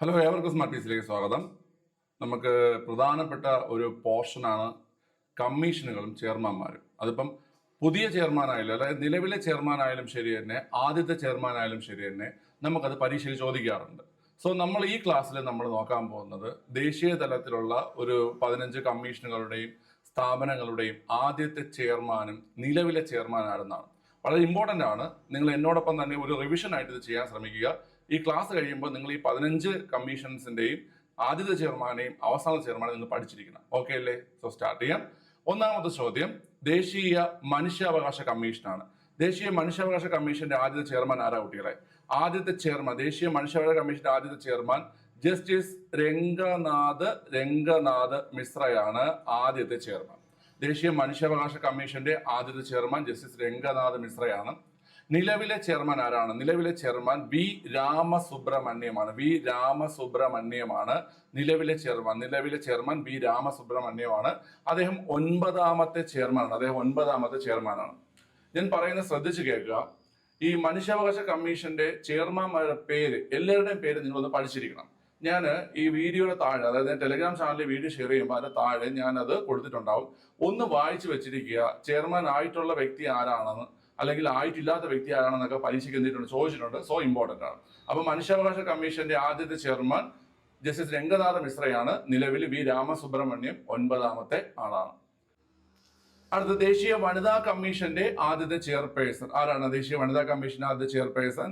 Hello ഏവർക്കും smart പീസിലേക്ക് സ്വാഗതം. നമുക്ക് പ്രധാനപ്പെട്ട ഒരു പോർഷനാണ് കമ്മീഷനുകളും ചെയർമാന്മാരും അതിപ്പം പുതിയ ചെയർമാനായാലും അതായത് നിലവിലെ ചെയർമാനായാലും ശരി തന്നെ ആദ്യത്തെ ചെയർമാനായാലും ശരി തന്നെ നമുക്കത് പരീക്ഷയിൽ ചോദിക്കാറുണ്ട്. സോ നമ്മൾ ഈ ക്ലാസ്സിൽ നമ്മൾ നോക്കാൻ പോകുന്നത് ദേശീയ തലത്തിലുള്ള ഒരു പതിനഞ്ച് കമ്മീഷനുകളുടെയും സ്ഥാപനങ്ങളുടെയും ആദ്യത്തെ ചെയർമാനും നിലവിലെ ചെയർമാനായിരുന്നാണ് വളരെ ഇമ്പോർട്ടന്റ് ആണ്. നിങ്ങൾ എന്നോടൊപ്പം തന്നെ ഒരു റിവിഷൻ ആയിട്ട് ഇത് ചെയ്യാൻ ശ്രമിക്കുക. ഈ ക്ലാസ് കഴിയുമ്പോൾ നിങ്ങൾ ഈ പതിനഞ്ച് കമ്മീഷൻസിന്റെയും ആദ്യത്തെ ചെയർമാനെയും അവസാന ചെയർമാനെയും നിങ്ങൾ പഠിച്ചിരിക്കണം. ഓക്കെ അല്ലേ? സോ സ്റ്റാർട്ട് ചെയ്യാം. ഒന്നാമത്തെ ചോദ്യം ദേശീയ മനുഷ്യാവകാശ കമ്മീഷനാണ്. ദേശീയ മനുഷ്യാവകാശ കമ്മീഷന്റെ ആദ്യത്തെ ചെയർമാൻ ആരാ കുട്ടികളെ? ആദ്യത്തെ ചെയർമാൻ ദേശീയ മനുഷ്യാവകാശ കമ്മീഷന്റെ ആദ്യത്തെ ചെയർമാൻ ജസ്റ്റിസ് രംഗനാഥ് രംഗനാഥ് മിശ്രയാണ് ആദ്യത്തെ ചെയർമാൻ. ദേശീയ മനുഷ്യാവകാശ കമ്മീഷന്റെ ആദ്യത്തെ ചെയർമാൻ ജസ്റ്റിസ് രംഗനാഥ് മിശ്രയാണ്. നിലവിലെ ചെയർമാൻ ആരാണ്? നിലവിലെ ചെയർമാൻ വി രാമസുബ്രഹ്മണ്യമാണ്. വി രാമസുബ്രഹ്മണ്യമാണ് നിലവിലെ ചെയർമാൻ. നിലവിലെ ചെയർമാൻ വി രാമസുബ്രഹ്മണ്യമാണ്. അദ്ദേഹം ഒൻപതാമത്തെ ചെയർമാനാണ്. അദ്ദേഹം ഒൻപതാമത്തെ ചെയർമാനാണ്. ഞാൻ പറയുന്നത് ശ്രദ്ധിച്ചു കേൾക്കുക. ഈ മനുഷ്യാവകാശ കമ്മീഷന്റെ ചെയർമാൻമാരുടെ പേര് എല്ലാവരുടെയും പേര് നിങ്ങളൊന്ന് പഠിച്ചിരിക്കണം. ഞാൻ ഈ വീഡിയോയുടെ താഴെ അതായത് ടെലിഗ്രാം ചാനലിൽ വീഡിയോ ഷെയർ ചെയ്യുമ്പോൾ അതിന്റെ താഴെ ഞാൻ അത് കൊടുത്തിട്ടുണ്ടാവും. ഒന്ന് വായിച്ചു വെച്ചിരിക്കുക. ചെയർമാൻ ആയിട്ടുള്ള വ്യക്തി ആരാണെന്ന് അല്ലെങ്കിൽ ആയിട്ടില്ലാത്ത വ്യക്തി ആരാണെന്നൊക്കെ പരീക്ഷയ്ക്ക് എന്തിട്ടുണ്ട് ചോദിച്ചിട്ടുണ്ട്. സോ ഇമ്പോർട്ടന്റ് ആണ്. അപ്പോൾ മനുഷ്യാവകാശ കമ്മീഷന്റെ ആദ്യത്തെ ചെയർമാൻ ജസ്റ്റിസ് രംഗനാഥ മിശ്രയാണ് നിലവിൽ വി രാമസുബ്രഹ്മണ്യം ഒൻപതാമത്തെ ആളാണ്. അടുത്ത ദേശീയ വനിതാ കമ്മീഷന്റെ ആദ്യത്തെ ചെയർപേഴ്സൺ. ആരാണ് ദേശീയ വനിതാ കമ്മീഷന്റെ ആദ്യത്തെ ചെയർപേഴ്സൺ?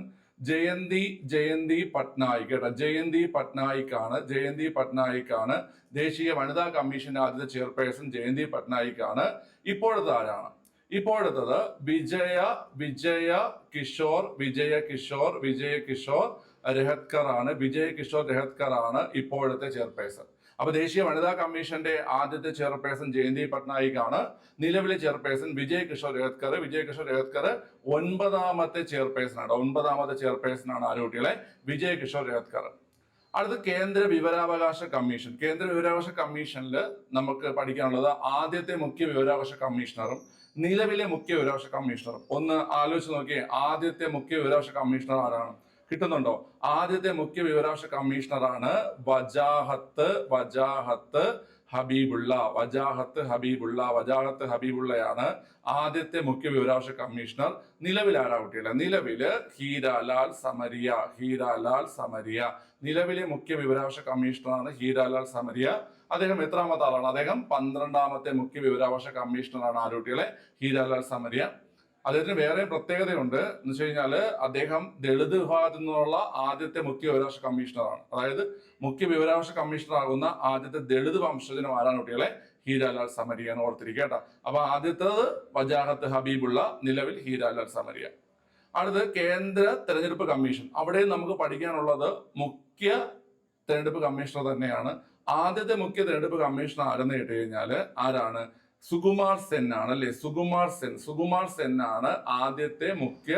ജയന്തി ജയന്തി പട്നായിക് കേട്ടോ. ജയന്തി പട്നായിക് ആണ് ജയന്തി പട്നായിക് ആണ് ദേശീയ വനിതാ കമ്മീഷന്റെ ആദ്യത്തെ ചെയർപേഴ്സൺ ജയന്തി പട്നായിക് ആണ് ഇപ്പോഴത്തെ ആരാണ്? ഇപ്പോഴത്തത് വിജയ വിജയ കിഷോർ വിജയ കിഷോർ വിജയ കിഷോർ രഹത്കർ ആണ് വിജയ കിഷോർ രഹത്കർ ആണ് ഇപ്പോഴത്തെ ചെയർപേഴ്സൺ. അപ്പൊ ദേശീയ വനിതാ കമ്മീഷന്റെ ആദ്യത്തെ ചെയർപേഴ്സൺ ജയന്തി പട്നായിക് ആണ് നിലവിലെ ചെയർപേഴ്സൺ വിജയ് കിഷോർ രഹത്കർ. വിജയ് കിഷോർ രഹത്കർ ഒൻപതാമത്തെ ചെയർപേഴ്സൺ ആണ് ഒൻപതാമത്തെ ചെയർപേഴ്സൺ ആണ് ആരോട്ടികളെ വിജയ് കിഷോർ രഹത്കർ. അടുത്ത കേന്ദ്ര വിവരാവകാശ കമ്മീഷൻ. കേന്ദ്ര വിവരാവകാശ കമ്മീഷനിൽ നമുക്ക് പഠിക്കാനുള്ളത് ആദ്യത്തെ മുഖ്യ വിവരാവകാശ കമ്മീഷണറും നിലവിലെ മുഖ്യ വിവരാവകാശ കമ്മീഷണർ. ഒന്ന് ആലോചിച്ച് നോക്കിയേ ആദ്യത്തെ മുഖ്യ വിവരാവകാശ കമ്മീഷണർ ആരാണ്? കിട്ടുന്നുണ്ടോ? ആദ്യത്തെ മുഖ്യ വിവരാവകാശ കമ്മീഷണറാണ് വജാഹത്ത് വജാഹത്ത് ഹബീബുള്ള. വജാഹത്ത് ഹബീബുള്ള വജാഹത്ത് ഹബീബുള്ളയാണ് ആദ്യത്തെ മുഖ്യ വിവരാവകാശ കമ്മീഷണർ. നിലവിൽ ആരാ കുട്ടികളെ? നിലവിൽ ഹീരാലാൽ സമരിയ ഹീരാലാൽ സമരിയ. നിലവിലെ മുഖ്യ വിവരാവകാശ കമ്മീഷണറാണ് ഹീരാലാൽ സമരിയ. അദ്ദേഹം എത്രാമത്തെ ആളാണ്? അദ്ദേഹം പന്ത്രണ്ടാമത്തെ മുഖ്യ വിവരാവകാശ കമ്മീഷണറാണ് ആരോട്ടികളെ. ഹീരാലാൽ സമരിയ. അദ്ദേഹത്തിന് വേറെ പ്രത്യേകതയുണ്ട്. എന്ന് വെച്ച് കഴിഞ്ഞാൽ അദ്ദേഹം ദളിത് വിഭാഗത്തിൽ നിന്നുള്ള ആദ്യത്തെ മുഖ്യ വിവരാവകാശ കമ്മീഷണറാണ്. അതായത് മുഖ്യ വിവരാവകാശ കമ്മീഷണർ ആകുന്ന ആദ്യത്തെ ദളിത് വംശജനം ആരാണ് കുട്ടികളെ ഹീരാലാൽ സമരിയ എന്ന് ഓർത്തിരിക്കുക അപ്പൊ ആദ്യത്തേത് വജാഹത്ത് ഹബീബുള്ള നിലവിൽ ഹീരാലാൽ സമരിയ. അടുത്ത് കേന്ദ്ര തെരഞ്ഞെടുപ്പ് കമ്മീഷൻ. അവിടെ നമുക്ക് പഠിക്കാനുള്ളത് മുഖ്യ തെരഞ്ഞെടുപ്പ് കമ്മീഷണർ തന്നെയാണ്. ആദ്യത്തെ മുഖ്യ തെരഞ്ഞെടുപ്പ് കമ്മീഷൻ ആരെന്ന് കേട്ട് ആരാണ്? സുകുമാർ സെൻ ആണ് അല്ലെ? സുകുമാർ സെൻ. സുകുമാർ സെൻ ആണ് ആദ്യത്തെ മുഖ്യ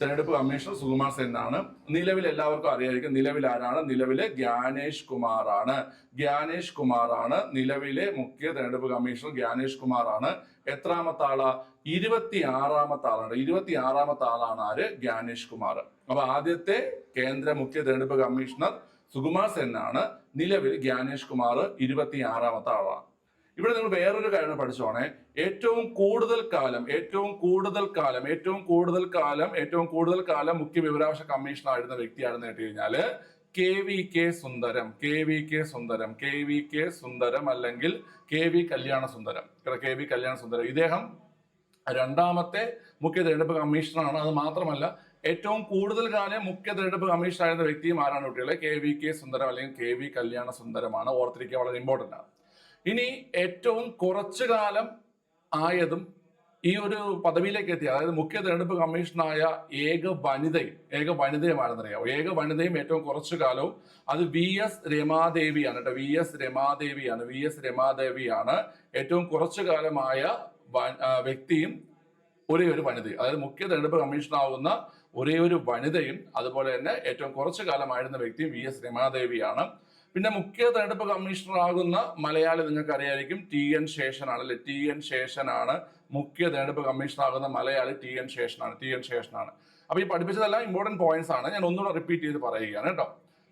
തെരഞ്ഞെടുപ്പ് കമ്മീഷണർ സുകുമാർ സെൻ ആണ്. നിലവിൽ എല്ലാവർക്കും അറിയായിരിക്കും നിലവിൽ ആരാണ്? നിലവിലെ ഗ്യാനേഷ് കുമാർ ആണ്. ഗ്യാനേഷ് കുമാർ ആണ് നിലവിലെ മുഖ്യ തെരഞ്ഞെടുപ്പ് കമ്മീഷണർ ഗ്യാനേഷ് കുമാർ ആണ്. എത്രാമത്തെ ആൾ? ഇരുപത്തി ആറാമത്തെ ആളാണ്. ഇരുപത്തി ആറാമത്തെ ആളാണ് ആര്? ഗ്യാനേഷ് കുമാർ. അപ്പൊ ആദ്യത്തെ കേന്ദ്ര മുഖ്യ തെരഞ്ഞെടുപ്പ് കമ്മീഷണർ സുകുമാർ സെൻ ആണ്. നിലവിൽ ഗ്യാനേഷ് കുമാർ ഇരുപത്തി ആറാമത്തെ ആളാണ് ഇവിടെ നിങ്ങൾ വേറൊരു കാര്യം പഠിച്ചോണേ. ഏറ്റവും കൂടുതൽ കാലം ഏറ്റവും കൂടുതൽ കാലം ഏറ്റവും കൂടുതൽ കാലം ഏറ്റവും കൂടുതൽ കാലം മുഖ്യ വിവരാവകാശ കമ്മീഷൻ ആയിരുന്ന വ്യക്തിയാണെന്ന് കേട്ട് കഴിഞ്ഞാൽ K V K Sundaram K V K Sundaram K V K Sundaram അല്ലെങ്കിൽ കെ വി കല്യാണ സുന്ദരം. കെ വി കല്യാണ സുന്ദരം. ഇദ്ദേഹം രണ്ടാമത്തെ മുഖ്യ തെരഞ്ഞെടുപ്പ് കമ്മീഷണറാണ്. അത് മാത്രമല്ല ഏറ്റവും കൂടുതൽ കാലം മുഖ്യ തെരഞ്ഞെടുപ്പ് കമ്മീഷണർ ആയിരുന്ന വ്യക്തിയും ആരാണ് കുട്ടികളെ? കെ വി കെ സുന്ദരം അല്ലെങ്കിൽ കെ വി കല്യാണ സുന്ദരമാണ്. ഓർത്തിരിക്കുക വളരെ ഇമ്പോർട്ടന്റ് ആണ്. ഇനി ഏറ്റവും കുറച്ചു കാലം ആയതും ഈ ഒരു പദവിയിലേക്ക് എത്തിയ അതായത് മുഖ്യ തെരഞ്ഞെടുപ്പ് കമ്മീഷനായ ഏക വനിതയും ഏക വനിതയുമാണെന്നറിയാമോ ഏക വനിതയും ഏറ്റവും കുറച്ചു കാലവും അത് വി എസ് രമാദേവിയാണ് കേട്ടോ. വി എസ് രമാദേവിയാണ്. വി എസ് രമാദേവിയാണ്. ഏറ്റവും കുറച്ചു കാലമായ വ്യക്തിയും ഒരേ ഒരു വനിതയും. അതായത് മുഖ്യ തെരഞ്ഞെടുപ്പ് കമ്മീഷനാവുന്ന ഒരേ ഒരു വനിതയും അതുപോലെ തന്നെ ഏറ്റവും കുറച്ചു കാലമായിരുന്ന വ്യക്തിയും വി എസ് രമാദേവിയാണ്. പിന്നെ മുഖ്യ തെരഞ്ഞെടുപ്പ് കമ്മീഷണറാകുന്ന മലയാളി നിങ്ങൾക്ക് അറിയായിരിക്കും ടി എൻ ശേഷനാണ് അല്ലെ? ടി എൻ ശേഷനാണ് മുഖ്യ തെരഞ്ഞെടുപ്പ് കമ്മീഷണറാകുന്ന മലയാളി ടി എൻ ശേഷനാണ് ടി എൻ ശേഷനാണ്. അപ്പൊ ഈ പഠിപ്പിച്ചതെല്ലാം ഇമ്പോർട്ടന്റ് പോയിന്റ്സ് ആണ്. ഞാൻ ഒന്നുകൂടെ റിപ്പീറ്റ് ചെയ്ത് പറയുകയാണ് കേട്ടോ.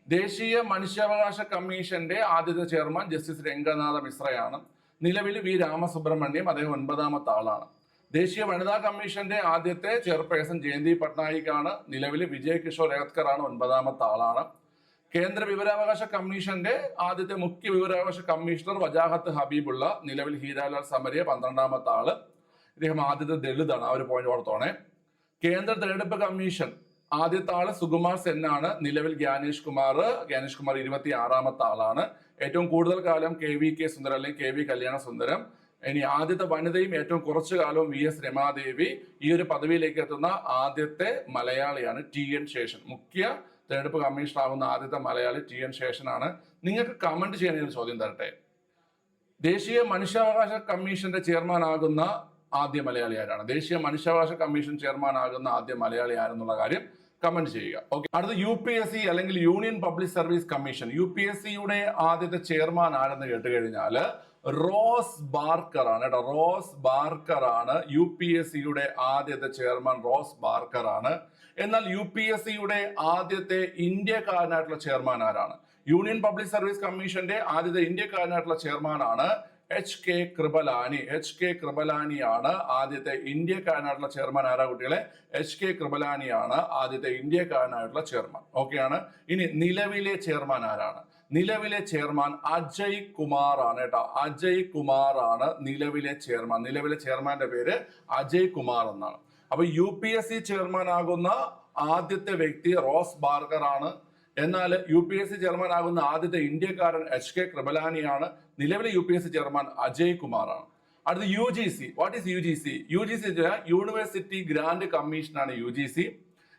ദേശീയ മനുഷ്യാവകാശ കമ്മീഷന്റെ ആദ്യത്തെ ചെയർമാൻ ജസ്റ്റിസ് രംഗനാഥ മിശ്രയാണ്. നിലവിൽ വി രാമസുബ്രഹ്മണ്യം അദ്ദേഹം ഒൻപതാമത്തെ ആളാണ്. ദേശീയ വനിതാ കമ്മീഷന്റെ ആദ്യത്തെ ചെയർപേഴ്സൺ ജയന്തി പട്നായിക് ആണ് നിലവിൽ വിജയ് കിഷോർ ആണ് ഒൻപതാമത്തെ ആളാണ്. കേന്ദ്ര വിവരാവകാശ കമ്മീഷന്റെ ആദ്യത്തെ മുഖ്യ വിവരാവകാശ കമ്മീഷണർ വജാഹത്ത് ഹബീബുള്ള നിലവിൽ ഹീരാലാൽ സമരിയ പന്ത്രണ്ടാമത്തെ ആൾ. ഇദ്ദേഹം ആദ്യത്തെ ദളിതാണ് ആ ഒരു പോയിന്റ് ഓർത്തോണേ. കേന്ദ്ര തെരഞ്ഞെടുപ്പ് കമ്മീഷൻ ആദ്യത്തെ ആൾ സുകുമാർ സെൻ ആണ്. നിലവിൽ ജ്ഞാനേഷ് കുമാർ. ജ്ഞാനേഷ് കുമാർ ഇരുപത്തി ആറാമത്തെ ആളാണ്. ഏറ്റവും കൂടുതൽ കാലം കെ വി കെ സുന്ദരം അല്ലെങ്കിൽ കെ വി കല്യാണ സുന്ദരം. ഇനി ആദ്യത്തെ വനിതയും ഏറ്റവും കുറച്ചു കാലവും വി എസ് രമാദേവി. ഈ ഒരു പദവിയിലേക്ക് എത്തുന്ന ആദ്യത്തെ മലയാളിയാണ് ടി എൻ ശേഷൻ. മുഖ്യ തെരഞ്ഞെടുപ്പ് കമ്മീഷണർ ആവുന്ന ആദ്യത്തെ മലയാളി ടി എൻ ശേഷനാണ് നിങ്ങൾക്ക് കമന്റ് ചെയ്യാൻ ഒരു ചോദ്യം തരട്ടെ. ദേശീയ മനുഷ്യാവകാശ കമ്മീഷന്റെ ചെയർമാൻ ആകുന്ന ആദ്യ മലയാളി ആരാണ്? ദേശീയ മനുഷ്യാവകാശ കമ്മീഷൻ ചെയർമാൻ ആകുന്ന ആദ്യ മലയാളി ആരെന്നുള്ള കാര്യം കമന്റ് ചെയ്യുക. ഓക്കെ അടുത്ത യു പി എസ് സി അല്ലെങ്കിൽ union public service commission U P S സിയുടെ ആദ്യത്തെ ചെയർമാൻ ആരെന്ന് കേട്ട് കഴിഞ്ഞാൽ റോസ് ബാർക്കർ ആണ് കേട്ടോ. റോസ് ബാർക്കർ ആണ് യു പി എസ് സിയുടെ ആദ്യത്തെ ചെയർമാൻ റോസ് ബാർക്കർ ആണ്. എന്നാൽ യു പി എസ് സിയുടെ ആദ്യത്തെ ഇന്ത്യക്കാരനായിട്ടുള്ള ചെയർമാൻ ആരാണ്? യൂണിയൻ പബ്ലിക് സർവീസ് കമ്മീഷന്റെ ആദ്യത്തെ ഇന്ത്യക്കാരനായിട്ടുള്ള ചെയർമാനാണ് H K Kripalani H K കൃപലാനിയാണ് ആദ്യത്തെ ഇന്ത്യക്കാരനായിട്ടുള്ള ചെയർമാൻ. ആരാ കുട്ടികളെ? എച്ച് കെ കൃപലാനിയാണ് ആദ്യത്തെ ഇന്ത്യക്കാരനായിട്ടുള്ള ചെയർമാൻ. ഓക്കെയാണ് ഇനി നിലവിലെ ചെയർമാൻ ആരാണ്? നിലവിലെ ചെയർമാൻ അജയ് കുമാർ ആണ് കേട്ടോ. അജയ് കുമാർ ആണ് നിലവിലെ ചെയർമാൻ. നിലവിലെ ചെയർമാന്റെ പേര് അജയ് കുമാർ എന്നാണ്. അപ്പൊ U P S C chairman ആകുന്ന ആദ്യത്തെ വ്യക്തി റോസ് ബാർഗർ ആണ് എന്നാൽ U P S C chairman ആകുന്ന ആദ്യത്തെ ഇന്ത്യക്കാരൻ എച്ച് കെ കൃപലാനിയാണ്. നിലവിലെ U P S C chairman Ajay കുമാറാണ്. അടുത്ത U G C what is U G C U G C university grant കമ്മീഷനാണ് U G C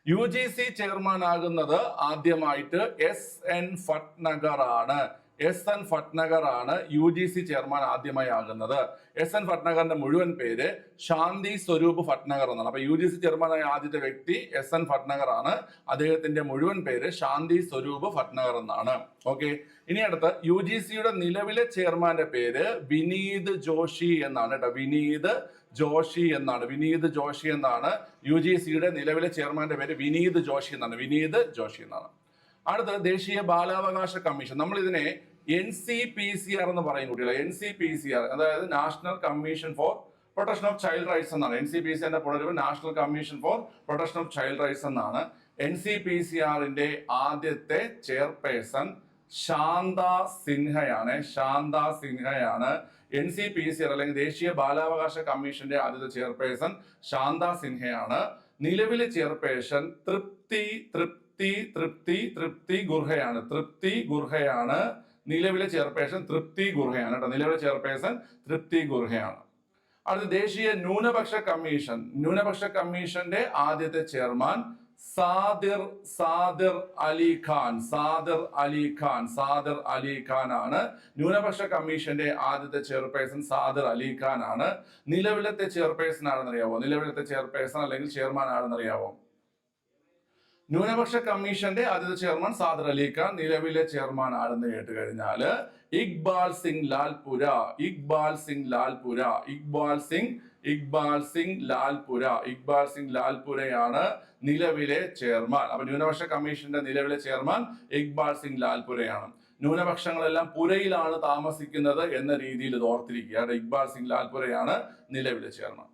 U G C chairman ആകുന്നത് ആദ്യമായിട്ട് എസ് എൻ ഫട്നഗർ ആണ്. എസ് എൻ ഫട്നഗർ ആണ് U G C chairman ആദ്യമായി ആകുന്നത്. S N ഫട്നഗറിന്റെ മുഴുവൻ പേര് ശാന്തി സ്വരൂപ് ഫട്നഗർ എന്നാണ്. അപ്പൊ യു ജി സി ചെയർമാനായ ആദ്യത്തെ വ്യക്തി എസ് എൻ ഫട്നഗർ ആണ്. അദ്ദേഹത്തിന്റെ മുഴുവൻ പേര് ശാന്തി സ്വരൂപ് ഫട്നഗർ എന്നാണ്. ഓക്കെ. ഇനി അടുത്ത് യു ജി സിയുടെ നിലവിലെ ചെയർമാന്റെ പേര് വിനീത് ജോഷി എന്നാണ് കേട്ടോ. വിനീത് ജോഷി എന്നാണ്. വിനീത് ജോഷി എന്നാണ് യു ജി സിയുടെ നിലവിലെ ചെയർമാന്റെ പേര് വിനീത് ജോഷി എന്നാണ്. വിനീത് ജോഷി എന്നാണ്. അടുത്തത് ദേശീയ ബാലാവകാശ കമ്മീഷൻ. നമ്മൾ ഇതിനെ N C P C R എന്ന് പറയും കുട്ടികൾ N C P C R അതായത് national commission for protection of child rights എന്നാണ്. എൻ സി പി സി ആറിന്റെ പുനരവ് national commission for protection of child rights എന്നാണ്. എൻ സി പി സി ആറിന്റെ ആദ്യത്തെ chairperson Shantha സിൻഹയാണ്. Shantha സിൻഹയാണ് N C P C R അല്ലെങ്കിൽ ദേശീയ ബാലാവകാശ കമ്മീഷന്റെ ആദ്യത്തെ ചെയർപേഴ്സൺ ശാന്ത സിൻഹയാണ്. നിലവിലെ ചെയർപേഴ്സൺ തൃപ്തി തൃപ്തി തൃപ്തി തൃപ്തി ഗുർഹയാണ്. തൃപ്തി ഗുർഹയാണ് നിലവിലെ ചെയർപേഴ്സൺ തൃപ്തി ഗുർഹയാണ് കേട്ടോ. നിലവിലെ ചെയർപേഴ്സൺ തൃപ്തി ഗുർഹയാണ്. അടുത്ത ദേശീയ ന്യൂനപക്ഷ കമ്മീഷൻ. ന്യൂനപക്ഷ കമ്മീഷന്റെ ആദ്യത്തെ ചെയർമാൻ സാദിർ സാദിർ അലി ഖാൻ. സാദിർ അലി ഖാൻ. സാദിർ അലി ഖാൻ ആണ് ന്യൂനപക്ഷ കമ്മീഷന്റെ ആദ്യത്തെ ചെയർപേഴ്സൺ സാദിർ അലി ഖാൻ ആണ്. നിലവിലത്തെ ചെയർപേഴ്സൺ ആണെന്നറിയാവോ നിലവിലത്തെ ചെയർപേഴ്സൺ അല്ലെങ്കിൽ ചെയർമാൻ ആണെന്നറിയാവോ ന്യൂനപക്ഷ കമ്മീഷന്റെ ആദ്യത്തെ ചെയർമാൻ സാദർ അലി ഖാൻ നിലവിലെ ചെയർമാൻ ആരെന്ന് കേട്ട് കഴിഞ്ഞാൽ ഇക്ബാൽ സിംഗ് ലാൽപുര ഇക്ബാൽ സിംഗ് ലാൽപുര ഇക്ബാൽ സിംഗ് ഇക്ബാൽ സിംഗ് ലാൽപുര ഇക്ബാൽ സിംഗ് ലാൽപുരയാണ് നിലവിലെ ചെയർമാൻ. അപ്പൊ ന്യൂനപക്ഷ കമ്മീഷന്റെ നിലവിലെ ചെയർമാൻ ഇക്ബാൽ സിംഗ് ലാൽപുരയാണ്. ന്യൂനപക്ഷങ്ങളെല്ലാം പുരയിലാണ് താമസിക്കുന്നത് എന്ന രീതിയിൽ ഇത് ഇക്ബാൽ സിംഗ് ലാൽപുരയാണ് നിലവിലെ ചെയർമാൻ.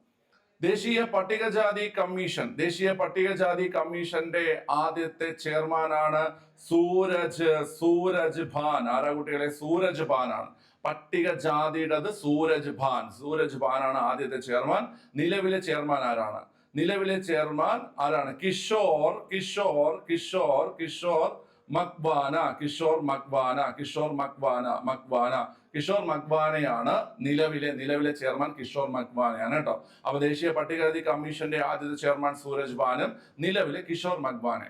ദേശീയ പട്ടികജാതി കമ്മീഷൻ ദേശീയ പട്ടികജാതി കമ്മീഷന്റെ ആദ്യത്തെ ചെയർമാനാണ് സൂരജ് സൂരജ് ഭാൻ. ആരാ കുട്ടികളെ? സൂരജ് ഭാൻ ആണ്. പട്ടികജാതിയുടേത് സൂരജ് ഭാൻ. സൂരജ് ഭാൻ ആണ് ആദ്യത്തെ ചെയർമാൻ. നിലവിലെ ചെയർമാൻ ആരാണ്? നിലവിലെ ചെയർമാൻ ആരാണ്? കിഷോർ കിഷോർ കിഷോർ കിഷോർ മക്ബാന കിഷോർ മക്വാന കിഷോർ മക്വാന മക്വാന. കിഷോർ മക്വാനയാണ് നിലവിലെ നിലവിലെ ചെയർമാൻ കിഷോർ മക്വാനയാണ് കേട്ടോ. അപ്പൊ ദേശീയ പട്ടികജാതി കമ്മീഷന്റെ ആദ്യത്തെ ചെയർമാൻ സൂരജ് ബാനും നിലവിലെ കിഷോർ മക്വാന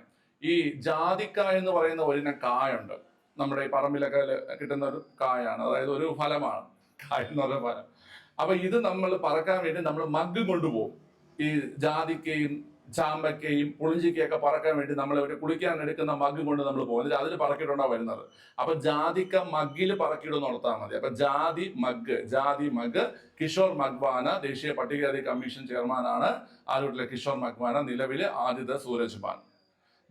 ഈ ജാതിക്ക എന്ന് പറയുന്ന ഒരിനം കായുണ്ട്. നമ്മുടെ ഈ പറമ്പിലൊക്കെ കിട്ടുന്ന ഒരു കായാണ്. അതായത് ഒരു ഫലമാണ്. കായ എന്ന് പറയുന്ന ഫലം. അപ്പൊ ഇത് നമ്മൾ പറക്കാൻ വേണ്ടി നമ്മൾ മഗ് കൊണ്ടുപോകും. ഈ ജാതിക്കയും ചാമ്പക്കയും പുളിഞ്ചിക്കയൊക്കെ പറക്കാൻ വേണ്ടി നമ്മൾ ഇവിടെ കുളിക്കാൻ എടുക്കുന്ന മഗ് കൊണ്ട് നമ്മൾ പോകുന്നത് അതിൽ പറക്കിയിട്ടുണ്ടാ വരുന്നത്. അപ്പൊ ജാതിക്ക മഗ്ഗിൽ പറക്കിയിടുന്ന ഓർത്താൽ മതി. അപ്പൊ ജാതി മഗ് ജാതി മഗ് കിഷോർ മഗ്വാന ദേശീയ പട്ടികജാതി കമ്മീഷൻ ചെയർമാനാണ് ആലൂട്ടിലെ കിഷോർ മഗ്വാന നിലവിലെ ആദിത സൂരജ് ബാൻ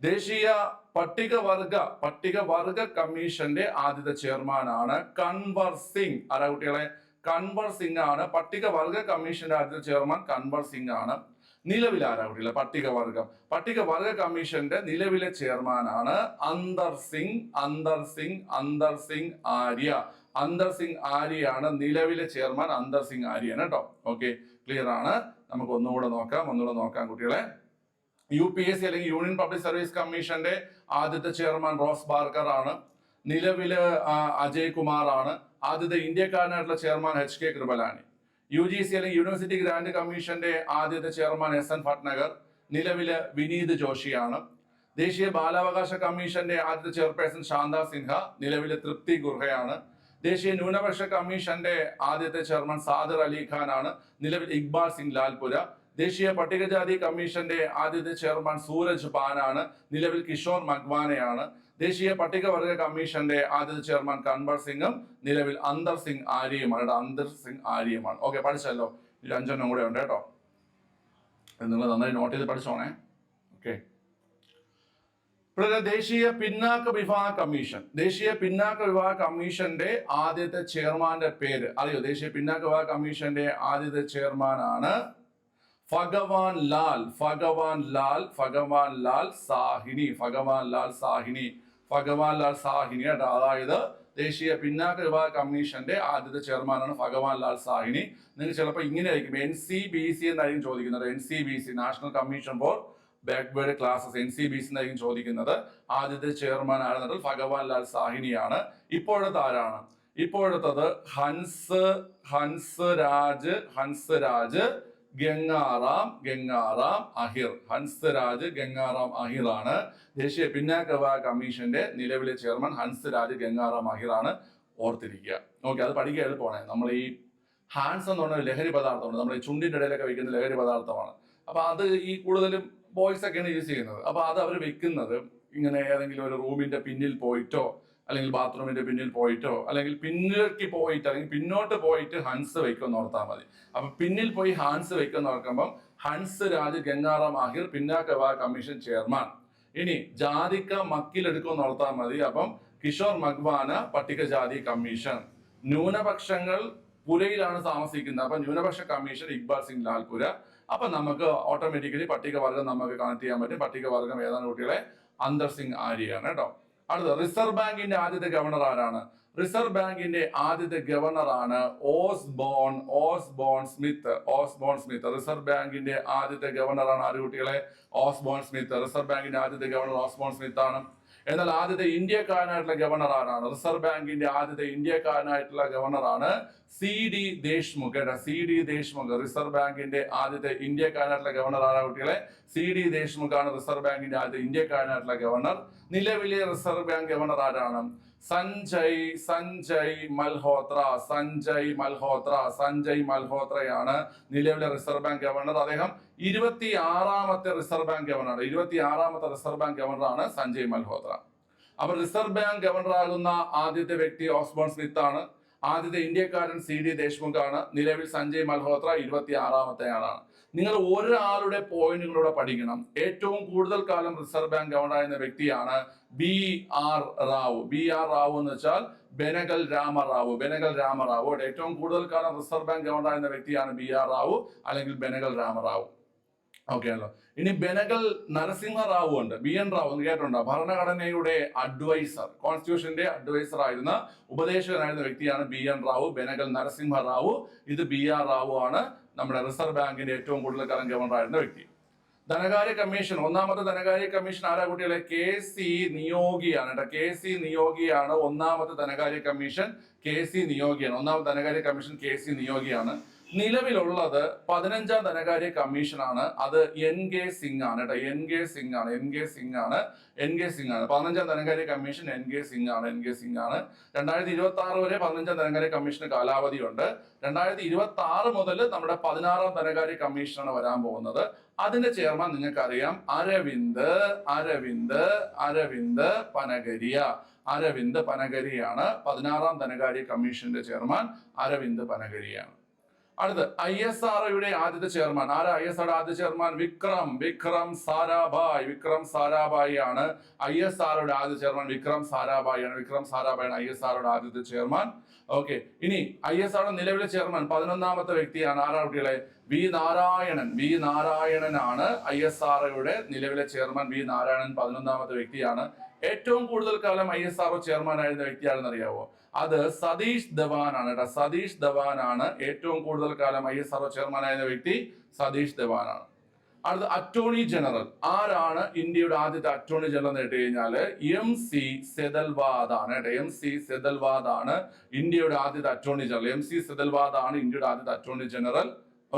ദേശീയ പട്ടികവർഗ പട്ടികവർഗ കമ്മീഷന്റെ ആദ്യത്തെ ചെയർമാനാണ് കൺവർ സിംഗ്. ആരാ കുട്ടികളെ? കൺവർ സിംഗ് ആണ്. പട്ടികവർഗ കമ്മീഷന്റെ ആദ്യത്തെ ചെയർമാൻ കൺവർ സിംഗ് ആണ്. നിലവിൽ ആരാ പട്ടികവർഗം പട്ടികവർഗ കമ്മീഷന്റെ നിലവിലെ ചെയർമാനാണ് അന്തർ സിംഗ് അന്തർ സിംഗ് അന്തർ സിംഗ് ആര്യ. അന്തർ സിംഗ് ആര്യയാണ് നിലവിലെ ചെയർമാൻ. അന്തർ സിംഗ് ആര്യാണ് കേട്ടോ. ഓക്കെ ക്ലിയർ ആണ്. നമുക്ക് ഒന്നുകൂടെ നോക്കാം. ഒന്നുകൂടെ നോക്കാം കുട്ടികളെ. യു പി എസ് സി അല്ലെങ്കിൽ യൂണിയൻ പബ്ലിക് സർവീസ് കമ്മീഷന്റെ ആദ്യത്തെ ചെയർമാൻ റോസ് ബാർക്കർ ആണ്. നിലവിൽ അജയ് കുമാർ ആണ്. ആദ്യത്തെ ഇന്ത്യക്കാരനായിട്ടുള്ള chairman H K Kripalani. U G C അല്ലെങ്കിൽ യൂണിവേഴ്സിറ്റി ഗ്രാന്റ് കമ്മീഷന്റെ ആദ്യത്തെ ചെയർമാൻ എസ് എൻ ഭട്നഗർ നിലവിൽ വിനീത് ജോഷിയാണ്. ദേശീയ ബാലാവകാശ കമ്മീഷന്റെ ആദ്യത്തെ ചെയർപേഴ്സൺ ശാന്ത സിൻഹ നിലവിലെ തൃപ്തി ഗുർഹയാണ്. ദേശീയ ന്യൂനപക്ഷ കമ്മീഷന്റെ ആദ്യത്തെ ചെയർമാൻ സാദിർ അലി ഖാൻ ആണ് നിലവിൽ ഇക്ബാൽ സിംഗ് ലാൽപുര. ദേശീയ പട്ടികജാതി കമ്മീഷന്റെ ആദ്യത്തെ ചെയർമാൻ സൂരജ് പാനാണ് നിലവിൽ കിഷോർ മഗ്വാനയാണ്. ദേശീയ പട്ടികവർഗ കമ്മീഷന്റെ ആദ്യത്തെ ചെയർമാൻ കൺവർ സിംഗും നിലവിൽ അന്തർ സിംഗ് ആര്യയുമാണ്. അന്തർ സിംഗ് ആര്യയുമാണ്. ഓക്കെ പഠിച്ചല്ലോ. ഈ അഞ്ചെണ്ണം കൂടെ ഉണ്ട് കേട്ടോ. നിങ്ങൾ നന്നായി നോട്ട് ചെയ്ത് പഠിച്ചോണേ. ഓക്കെ. ഇവിടെ ദേശീയ പിന്നാക്ക വിഭാഗ കമ്മീഷൻ. ദേശീയ പിന്നാക്ക വിഭാഗ കമ്മീഷന്റെ ആദ്യത്തെ ചെയർമാന്റെ പേര്. അറിയോ? ദേശീയ പിന്നാക്ക വിഭാഗ കമ്മീഷന്റെ ആദ്യത്തെ ചെയർമാനാണ് ഭഗവാൻ ലാൽ ഭഗവാൻ ലാൽ ഭഗവാൻ ലാൽ സാഹിനി ഭഗവാൻ ലാൽ സാഹിനി ഭഗവാൻ ലാൽ സാഹിനി കേട്ടോ. അതായത് ദേശീയ പിന്നാക്ക വിഭാഗ കമ്മീഷന്റെ ആദ്യത്തെ ചെയർമാനാണ് ഭഗവാൻ ലാൽ സാഹിനി. നിങ്ങൾക്ക് ചിലപ്പോൾ ഇങ്ങനെ ആയിരിക്കും എൻ സി ബി സി എന്നായിരിക്കും ചോദിക്കുന്നത്. N C B C national commission for backward classes N C B C എന്നായിരിക്കും ചോദിക്കുന്നത്. ആദ്യത്തെ ചെയർമാൻ ആയിരുന്നത് ഭഗവാൻ ലാൽ സാഹിനിയാണ്. ഇപ്പോഴത്തെ ആരാണ്? ഇപ്പോഴത്തത് ഹൻസ് ഹൻസ് രാജ് ഹൻസ് രാജ് ഗംഗാറാം ഗംഗാറാം അഹിർ. ഹൻസ്രാജ് ഗംഗാറാം അഹിർ ആണ് ദേശീയ പിന്നാക്കവാ കമ്മീഷന്റെ നിലവിലെ ചെയർമാൻ ഹൻസ്രാജ് ഗംഗാറാം അഹിർ ആണ് ഓർത്തിരിക്കുക. ഓക്കെ അത് പഠിക്കുക എളുപ്പമാണ്. നമ്മൾ ഈ ഹാൻസ് എന്ന് പറഞ്ഞ ലഹരി പദാർത്ഥമാണ് നമ്മുടെ ഈ ചുണ്ടിന്റെ ഇടയിലൊക്കെ വയ്ക്കുന്ന ലഹരി പദാർത്ഥമാണ്. അപ്പൊ അത് ഈ കൂടുതലും ബോയ്സ് ഒക്കെയാണ് യൂസ് ചെയ്യുന്നത്. അപ്പൊ അത് അവർ വെക്കുന്നത് ഇങ്ങനെ ഏതെങ്കിലും ഒരു റൂമിന്റെ പിന്നിൽ പോയിട്ടോ അല്ലെങ്കിൽ ബാത്റൂമിന്റെ പിന്നിൽ പോയിട്ടോ അല്ലെങ്കിൽ പിന്നിലേക്ക് പോയിട്ട് അല്ലെങ്കിൽ പിന്നോട്ട് പോയിട്ട് ഹൻസ് വെക്കുമെന്ന് ഓർത്താൽ മതി. അപ്പൊ പിന്നിൽ പോയി ഹാൻസ് വെക്കുമെന്ന് ഓർക്കുമ്പം ഹൻസ് രാജ് ഗംഗാറാം ആഹിർ പിന്നാക്ക വിഭാഗ കമ്മീഷൻ ചെയർമാൻ. ഇനി ജാതിക്ക മക്കിലെടുക്കുമെന്ന് ഓർത്താൽ മതി. അപ്പം കിഷോർ മഗ്വാന പട്ടികജാതി കമ്മീഷൻ. ന്യൂനപക്ഷങ്ങൾ പുരയിലാണ് താമസിക്കുന്നത്. അപ്പൊ ന്യൂനപക്ഷ കമ്മീഷൻ ഇക്ബാൽ സിംഗ് ലാൽപുര. അപ്പൊ നമുക്ക് ഓട്ടോമാറ്റിക്കലി പട്ടികവർഗം നമുക്ക് കണക്ട് ചെയ്യാൻ പറ്റും. പട്ടികവർഗം ഏതാണ് കുട്ടികളെ? അന്തർ സിംഗ് ആര്യയാണ് കേട്ടോ. അടുത്ത റിസർവ് ബാങ്കിന്റെ ആദ്യത്തെ ഗവർണർ ആരാണ്? റിസർവ് ബാങ്കിന്റെ ആദ്യത്തെ ഗവർണറാണ് Osborne Osborne Smith Osborne Smith. Reserve ബാങ്കിന്റെ ആദ്യത്തെ ഗവർണറാണ് ആര് കുട്ടികളെ ഓസ് ബോൺ സ്മിത്ത്. റിസർവ് ബാങ്കിന്റെ ആദ്യത്തെ ഗവർണർ ഓസ്ബോൺ സ്മിത്ത് ആണ് എന്നാൽ ആദ്യത്തെ ഇന്ത്യക്കാരനായിട്ടുള്ള ഗവർണർ ആരാണ്? റിസർവ് ബാങ്കിന്റെ ആദ്യത്തെ ഇന്ത്യക്കാരനായിട്ടുള്ള ഗവർണറാണ് സി ഡി ദേശ്മുഖ്. കേട്ടോ സി ഡി ദേശ്മുഖ്. റിസർവ് ബാങ്കിന്റെ ആദ്യത്തെ ഇന്ത്യക്കാരനായിട്ടുള്ള ഗവർണർ ആരാ കുട്ടികളെ? സി ഡി ദേശ്മുഖാണ് റിസർവ് ബാങ്കിന്റെ ആദ്യത്തെ ഇന്ത്യക്കാരനായിട്ടുള്ള ഗവർണർ നിലവിലെ റിസർവ് ബാങ്ക് ഗവർണർ ആരാണ്? സഞ്ജയ് സഞ്ജയ് മൽഹോത്ര സഞ്ജയ് മൽഹോത്ര സഞ്ജയ് മൽഹോത്രയാണ് നിലവിലെ റിസർവ് ബാങ്ക് ഗവർണർ. അദ്ദേഹം ഇരുപത്തി ആറാമത്തെ റിസർവ് ബാങ്ക് ഗവർണർ ഇരുപത്തി ആറാമത്തെ റിസർവ് ബാങ്ക് ഗവർണറാണ് സഞ്ജയ് മൽഹോത്ര. അപ്പൊ റിസർവ് ബാങ്ക് ഗവർണർ ആകുന്ന ആദ്യത്തെ വ്യക്തി ഓസ്ബോൺ സ്മിത്ത് ആണ് ആദ്യത്തെ ഇന്ത്യക്കാരൻ സി ഡി ദേശ്മുഖാണ്. നിലവിൽ സഞ്ജയ് മൽഹോത്ര ഇരുപത്തി ആറാമത്തെ ആളാണ്. നിങ്ങൾ ഒരാളുടെ പോയിന്റുകളൂടെ പഠിക്കണം. ഏറ്റവും കൂടുതൽ കാലം റിസർവ് ബാങ്ക് ഗവർണർ എന്ന വ്യക്തിയാണ് B R Rao. B R Rao എന്ന് വെച്ചാൽ ബെനഗൽ രാമറാവു. ബെനഗൽ രാമറാവു. ഏറ്റവും കൂടുതൽ കാലം റിസർവ് ബാങ്ക് ഗവർണർ എന്ന വ്യക്തിയാണ് ബി ആർ റാവു അല്ലെങ്കിൽ ബെനഗൽ രാമറാവു. ഓക്കെ ആണല്ലോ ഇനി ബെനഗൽ നരസിംഹ റാവു ഉണ്ട് ബി എൻ റാവു എന്ന് കേട്ടിട്ടുണ്ടോ? ഭരണഘടനയുടെ അഡ്വൈസർ കോൺസ്റ്റിറ്റ്യൂഷന്റെ അഡ്വൈസർ ആയിരുന്ന ഉപദേശകനായിരുന്ന വ്യക്തിയാണ് ബി എൻ റാവു ബെനഗൽ നരസിംഹ റാവു ഇത് ബി ആർ റാവു ആണ് നമ്മുടെ റിസർവ് ബാങ്കിന്റെ ഏറ്റവും കൂടുതൽ കാലം ഗവർണർ ആയിരുന്ന വ്യക്തി. ധനകാര്യ കമ്മീഷൻ ഒന്നാമത്തെ ധനകാര്യ കമ്മീഷൻ ആരാ കുട്ടികളെ? കെ സി നിയോഗിയാണ് കേട്ടോ. കെ സി നിയോഗിയാണ് ഒന്നാമത്തെ ധനകാര്യ കമ്മീഷൻ കെ സി നിയോഗിയാണ്. ഒന്നാമത്തെ ധനകാര്യ കമ്മീഷൻ കെ സി നിയോഗിയാണ്. നിലവിലുള്ളത് പതിനഞ്ചാം ധനകാര്യ കമ്മീഷനാണ്. അത് എൻ കെ സിംഗ് ആണ് കേട്ടോ. എൻ കെ സിംഗ് ആണ് എൻ കെ സിംഗ് ആണ് എൻ കെ സിംഗ് ആണ് പതിനഞ്ചാം ധനകാര്യ കമ്മീഷൻ എൻ കെ സിംഗ് ആണ് എൻ കെ സിംഗ് ആണ് രണ്ടായിരത്തി ഇരുപത്തി ആറ് വരെ പതിനഞ്ചാം ധനകാര്യ കമ്മീഷന് കാലാവധിയുണ്ട്. രണ്ടായിരത്തി ഇരുപത്തി ആറ് മുതൽ നമ്മുടെ പതിനാറാം ധനകാര്യ കമ്മീഷനാണ് വരാൻ പോകുന്നത്. അതിന്റെ ചെയർമാൻ നിങ്ങൾക്കറിയാം. അരവിന്ദ് അരവിന്ദ് അരവിന്ദ് പനഗരിയ. അരവിന്ദ് പനഗരിയാണ് പതിനാറാം ധനകാര്യ കമ്മീഷന്റെ ചെയർമാൻ. അരവിന്ദ് പനഗരിയാണ്. അടുത്ത് ഐ എസ് ആർ ഒയുടെ ആദ്യത്തെ ചെയർമാൻ. ആരാ? ഐ എസ് ആർ ആദ്യ ചെയർമാൻ? വിക്രം. വിക്രം സാരാഭായ്. വിക്രം സാരാഭായി ആണ് ഐ എസ് ആർഒയുടെ ആദ്യ ചെയർമാൻ. വിക്രം സാരാഭായി ആണ് വിക്രം സാരാഭായി ആണ് ഐ എസ് ആർഒയുടെ ആദ്യത്തെ ചെയർമാൻ. ഓക്കെ. ഇനി ഐ എസ് ആറുടെ നിലവിലെ ചെയർമാൻ പതിനൊന്നാമത്തെ വ്യക്തിയാണ്. ആരാ കുട്ടികളെ? വി നാരായണൻ. വി നാരായണൻ ആണ് ഐ എസ് ആർഒയുടെ നിലവിലെ ചെയർമാൻ. വി നാരായണൻ പതിനൊന്നാമത്തെ വ്യക്തിയാണ്. ഏറ്റവും കൂടുതൽ കാലം ഐ എസ് ആർ ചെയർമാൻ ആയിരുന്ന വ്യക്തിയാണെന്ന് അറിയാവോ? അത് സതീഷ് ധവാൻ ആണ് കേട്ടോ. സതീഷ് ധവാൻ ആണ് ഏറ്റവും കൂടുതൽ കാലം ഐ എസ് ആർ ചെയർമാൻ ആയിരുന്ന വ്യക്തി സതീഷ് ധവാൻ ആണ് അടുത്ത അറ്റോർണി ജനറൽ. ആരാണ് ഇന്ത്യയുടെ ആദ്യത്തെ അറ്റോർണി ജനറൽ എന്ന് കേട്ട് കഴിഞ്ഞാൽ എം സി സെതൽവാദ് ആണ് കേട്ടോ. എം സി സെതൽവാദ് ആണ് ഇന്ത്യയുടെ ആദ്യത്തെ attorney general. M C Setalvad ആണ് ഇന്ത്യയുടെ ആദ്യത്തെ അറ്റോർണി ജനറൽ.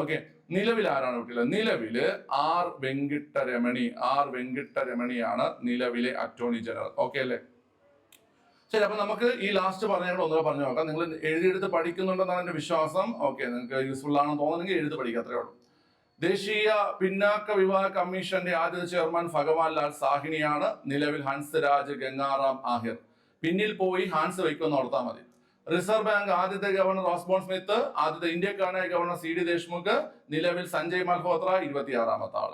ഓക്കെ. നിലവിൽ ആരാണ് കുട്ടികൾ നിലവിൽ ആർ വെങ്കിട്ടരമണി ആർ വെങ്കിട്ടരമണിയാണ് നിലവിലെ അറ്റോർണി ജനറൽ. ഓക്കെ അല്ലേ? ശരി അപ്പൊ നമുക്ക് ഈ ലാസ്റ്റ് പറഞ്ഞ ഒന്നുകൂടെ പറഞ്ഞു നോക്കാം. നിങ്ങൾ എഴുതിയെടുത്ത് പഠിക്കുന്നുണ്ടെന്നാണ് എന്റെ വിശ്വാസം. ഓക്കെ നിങ്ങൾക്ക് യൂസ്ഫുൾ ആണെന്ന് തോന്നുന്നെങ്കിൽ എഴുതി പഠിക്കുക അത്രേ ഉള്ളൂ. ദേശീയ പിന്നാക്ക വിവാഹ കമ്മീഷന്റെ ആദ്യ ചെയർമാൻ ഭഗവാൻ ലാൽ സാഹിനിയാണ് നിലവിൽ ഹൻസ് രാജ് ഗംഗാറാം ആഹിർ. പിന്നിൽ പോയി ഹാൻസ് വയ്ക്കുമെന്ന് ഓർത്താൽ മതി. റിസർവ് ബാങ്ക് ആദ്യത്തെ ഗവർണർ ഓസ്ബോൺ സ്മിത്ത് ആദ്യത്തെ ഇന്ത്യക്കാരനായ ഗവർണർ സി ഡി ദേശ്മുഖ് നിലവിൽ സഞ്ജയ് മൽഹോത്ര ഇരുപത്തിയാറാമത്തെ ആൾ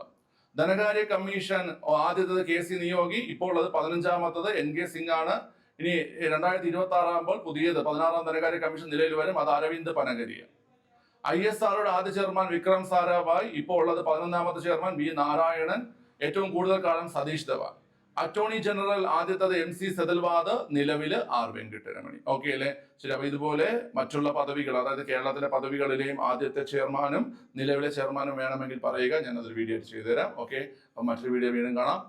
ധനകാര്യ കമ്മീഷൻ ആദ്യത്തത് കെ സി നിയോഗി ഇപ്പോൾ ഉള്ളത് പതിനഞ്ചാമത്തത് എൻ കെ സിംഗ് ആണ് ഇനി രണ്ടായിരത്തി ഇരുപത്തി ആറാകുമ്പോൾ പുതിയത് പതിനാറാം ധനകാര്യ കമ്മീഷൻ നിലയിൽ വരും അത് അരവിന്ദ് പനഗരിയ ഐ എസ് ആറുടെ ആദ്യ ചെയർമാൻ വിക്രം സാരാഭായ് ഇപ്പോൾ ഉള്ളത് പതിനൊന്നാമത്തെ ചെയർമാൻ വി നാരായണൻ ഏറ്റവും കൂടുതൽ കാലം സതീഷ് ധവാൻ. അറ്റോർണി ജനറൽ ആദ്യത്തത് എം സി സെതൽവാദ് നിലവിൽ ആർ വെങ്കിട്ടരമണി. ഓക്കെ അല്ലേ? ശരി അപ്പൊ ഇതുപോലെ മറ്റുള്ള പദവികൾ അതായത് കേരളത്തിലെ പദവികളിലെയും ആദ്യത്തെ ചെയർമാനും നിലവിലെ ചെയർമാനും വേണമെങ്കിൽ പറയുക. ഞാൻ അതൊരു വീഡിയോ ചെയ്തു തരാം ഓക്കെ അപ്പൊ മറ്റൊരു വീഡിയോ വീണ്ടും കാണാം.